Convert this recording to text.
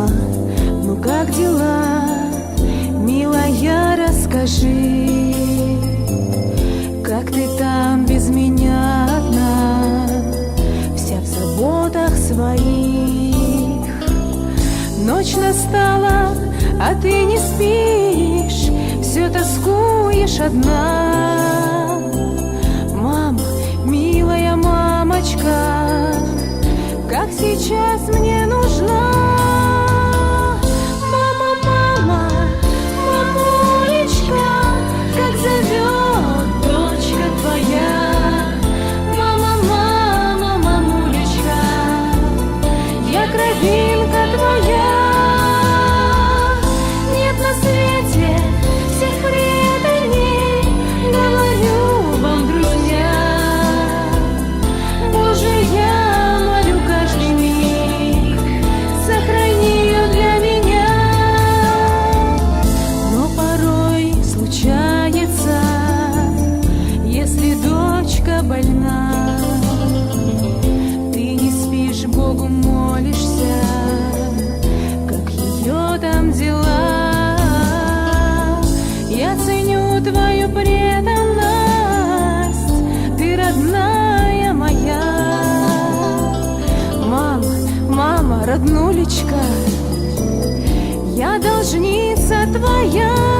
дома. Ну как дела, милая, расскажи, как ты там без меня одна, вся в заботах своих. Ночь настала, а ты не спишь, все тоскуешь одна. Мама, милая мамочка, как сейчас мне дочка больна, ты не спишь, Богу молишься, как ее там дела. Я ценю твою преданность, ты родная моя. Мама, мама, роднулечка, я должница твоя.